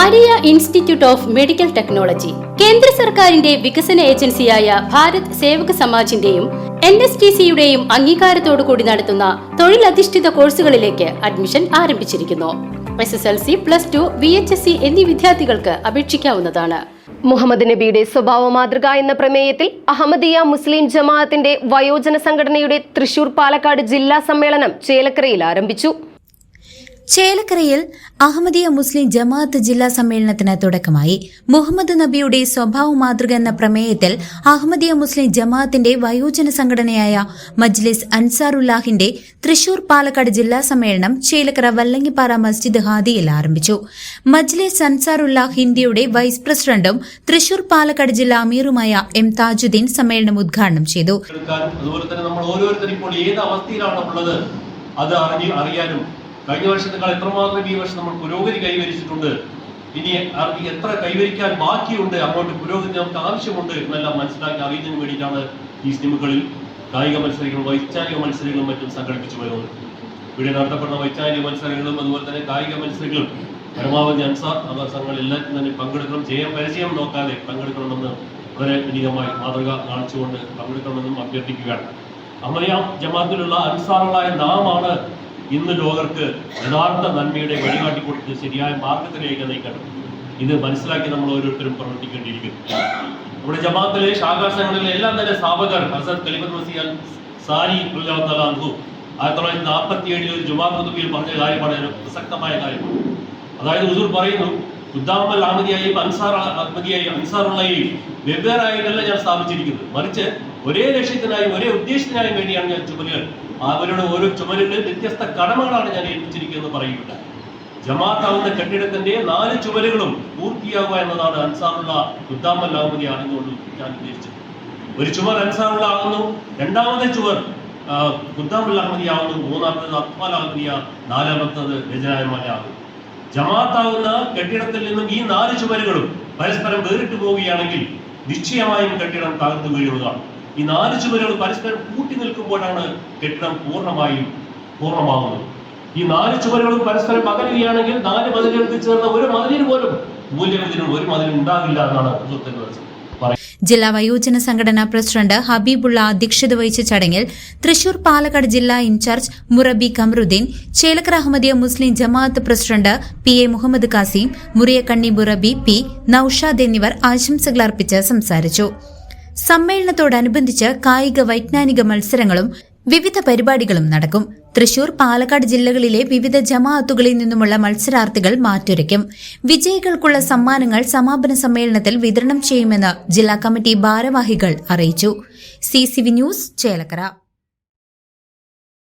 Maria institute of medical technology കേന്ദ്ര സർക്കാരിന്റെ വികസന ഏജൻസിയായ ഭാരത് സേവക സമാജിന്റെയും എൻ എസ് ടി സിയുടെയും അംഗീകാരത്തോടു കൂടി നടത്തുന്ന തൊഴിലധിഷ്ഠിത കോഴ്സുകളിലേക്ക് അഡ്മിഷൻ ആരംഭിച്ചിരിക്കുന്നു. S S L C plus two V H S C എന്നീ വിദ്യാർത്ഥികൾക്ക് അപേക്ഷിക്കാവുന്നതാണ്. മുഹമ്മദ് നബിയുടെ സ്വഭാവ മാതൃക എന്ന പ്രമേയത്തിൽ അഹമ്മദിയ മുസ്ലിം ജമാഅത്തിന്റെ വയോജന സംഘടനയുടെ തൃശൂർ പാലക്കാട് ജില്ലാ സമ്മേളനം ചേലക്കരയിൽ ആരംഭിച്ചു. ചേലക്കരയിൽ അഹമ്മദിയ മുസ്ലിം ജമാഅത്ത് ജില്ലാ സമ്മേളനത്തിന് തുടക്കമായി. മുഹമ്മദ് നബിയുടെ സ്വഭാവ മാതൃക എന്ന പ്രമേയത്തിൽ അഹമ്മദിയ മുസ്ലിം ജമാഅത്തിന്റെ വയോജന സംഘടനയായ മജ്ലിസ് അൻസാറുല്ലാഹിന്റെ തൃശൂർ പാലക്കാട് ജില്ലാ സമ്മേളനം ചേലക്കര വല്ലങ്ങിപ്പാറ മസ്ജിദ് ഹാദിയിൽ ആരംഭിച്ചു. മജ്ലിസ് അൻസാറുല്ലാഹ് ഇന്ത്യയുടെ വൈസ് പ്രസിഡന്റും തൃശൂർ പാലക്കാട് ജില്ലാ അമീറുമായ എം താജുദ്ദീൻ സമ്മേളനം ഉദ്ഘാടനം ചെയ്തു. അതുപോലെ തന്നെ നമ്മൾ ഇപ്പോൾ ഏത് അവസ്ഥയിലാണ് ഉള്ളത് അത് അറിയാനും കഴിഞ്ഞ വർഷത്തേക്കാൾ എത്രമാത്രം ഈ വർഷം നമ്മൾ പുരോഗതി കൈവരിച്ചിട്ടുണ്ട്? ഇനി എത്ര കൈവരിക്കാൻ ബാക്കിയുണ്ട്? അങ്ങോട്ട് പുരോഗതി നമുക്ക് ആവശ്യമുണ്ട് എന്നെല്ലാം മനസ്സിലാക്കി അറിയുന്നതിന് വേണ്ടിയിട്ടാണ് ഈ സിനിമകളിൽ കായിക മത്സരങ്ങളും വൈജ്ഞാനിക മത്സരങ്ങളും മറ്റും സംഘടിപ്പിച്ചു വരുന്നത് ഇവിടെ നടത്തപ്പെടുന്ന വൈജ്ഞാനിക മത്സരങ്ങളും അതുപോലെ തന്നെ കായിക മത്സരങ്ങളും പരമാവധി അൻസാർ എല്ലാത്തിനും തന്നെ പങ്കെടുക്കണം. ജയം പരിചയം നോക്കാതെ പങ്കെടുക്കണമെന്ന് വളരെ വിനീതമായി മാതൃക കാണിച്ചുകൊണ്ട് പങ്കെടുക്കണമെന്നും അഭ്യർത്ഥിക്കുകയാണ്. അമറിയാം ജമാത്തിലുള്ള അൻസാറുകളായ നാമാണ് ഇന്ന് ലോകർക്ക് യഥാർത്ഥ നന്മയുടെ വഴികാട്ടി കൊടുത്ത് ശരിയായ മാർഗത്തിലേക്ക് നയിക്കണം. ഇത് മനസ്സിലാക്കി നമ്മൾ ഓരോരുത്തരും പ്രവർത്തിക്കേണ്ടിയിരിക്കുന്നു. നമ്മുടെ ജമാഅത്തിലെ ശാഖാസങ്ങളിലെ എല്ലാം തന്നെ സ്ഥാപകർ ഹസൻ മസിയാൻ സാരി അൻഹു ആയിരത്തി തൊള്ളായിരത്തി നാൽപ്പത്തി ഏഴിൽ ഒരു ജുമാ കുതുബിയിൽ പറഞ്ഞ കാര്യമാണ് പ്രസക്തമായ കാര്യമാണ്. അതായത് ഹുസൂർ പറയുന്നു ഉദ്ദാമൽ അഹമ്മദിയായും അൻസാർ അഹമ്മദിയായും അൻസാറുള്ളയും വെവ്വേറായിട്ടല്ല ഞാൻ സ്ഥാപിച്ചിരിക്കുന്നത്. മറിച്ച് ഒരേ ലക്ഷ്യത്തിനായും ഒരേ ഉദ്ദേശത്തിനായും വേണ്ടിയാണ് ഞാൻ ചുമലുകൾ അവരുടെ ഓരോ ചുമരിലും വ്യത്യസ്ത കടമകളാണ് ഞാൻ ഏൽപ്പിച്ചിരിക്കുന്നത് പറയുകയുണ്ടായി ജമാഅത്താവുന്ന കെട്ടിടത്തിന്റെ നാല് ചുമരുകളും പൂർത്തിയാവുക എന്നതാണ് അൻസാറുള്ള ഉദ്ദാമൽ അഹമ്മദി ആണെന്നുകൊണ്ട് ഞാൻ ഉദ്ദേശിച്ചത്. ഒരു ചുമർ അൻസാറുള്ള ആകുന്നു രണ്ടാമത്തെ ചുവർ ഖുദ്ദാമുൽ അഹമ്മദി ആകുന്നു മൂന്നാമത്തത് അത്മാൽ അഹമ്മദിയ നാലാമത്തത് രചനായമാല ആകുന്നു ജമാഅത്താവുന്ന കെട്ടിടത്തിൽ നിന്നും ഈ നാല് ചുമരുകളും പരസ്പരം വേറിട്ട് പോവുകയാണെങ്കിൽ നിശ്ചയമായും കെട്ടിടം തകർത്ത് വീഴുന്നതാണ്. ഈ നാല് ചുവരുകൾ പരസ്പരം കൂട്ടി നിൽക്കുമ്പോഴാണ് കെട്ടിടം പൂർണമായും പൂർണമാകുന്നത് ഈ നാല് ചുവരുകളും പരസ്പരം പകരുകയാണെങ്കിൽ നാല് മതിലുകൾ ചേർന്ന ഒരു മതിലിന് പോലും മൂല്യം ഒരു മതിലും ഉണ്ടാകില്ല എന്നാണ് ജില്ലാ വയോജന സംഘടനാ പ്രസിഡന്റ് ഹബീബുള്ള അധ്യക്ഷത വഹിച്ച ചടങ്ങിൽ തൃശൂർ പാലക്കാട് ജില്ലാ in charge മുറബി Kamaruddin Chelakkara Ahmadiyya Muslim Jamaat president P A Muhammad Kasim Muriyakkanni മുറബി P Naushad എന്നിവർ ആശംസകൾ അർപ്പിച്ച് സംസാരിച്ചു. സമ്മേളനത്തോടനുബന്ധിച്ച് കായിക വൈജ്ഞാനിക മത്സരങ്ങളും വിവിധ പരിപാടികളും നടക്കും. തൃശൂർ പാലക്കാട് ജില്ലകളിലെ വിവിധ ജമാഅത്തുകളിൽ നിന്നുമുള്ള മത്സരാർത്ഥികൾ മാറ്റുരയ്ക്കും. വിജയികൾക്കുള്ള സമ്മാനങ്ങൾ സമാപന സമ്മേളനത്തിൽ വിതരണം ചെയ്യുമെന്ന് ജില്ലാ കമ്മിറ്റി ഭാരവാഹികൾ അറിയിച്ചു. C news Chelakkara.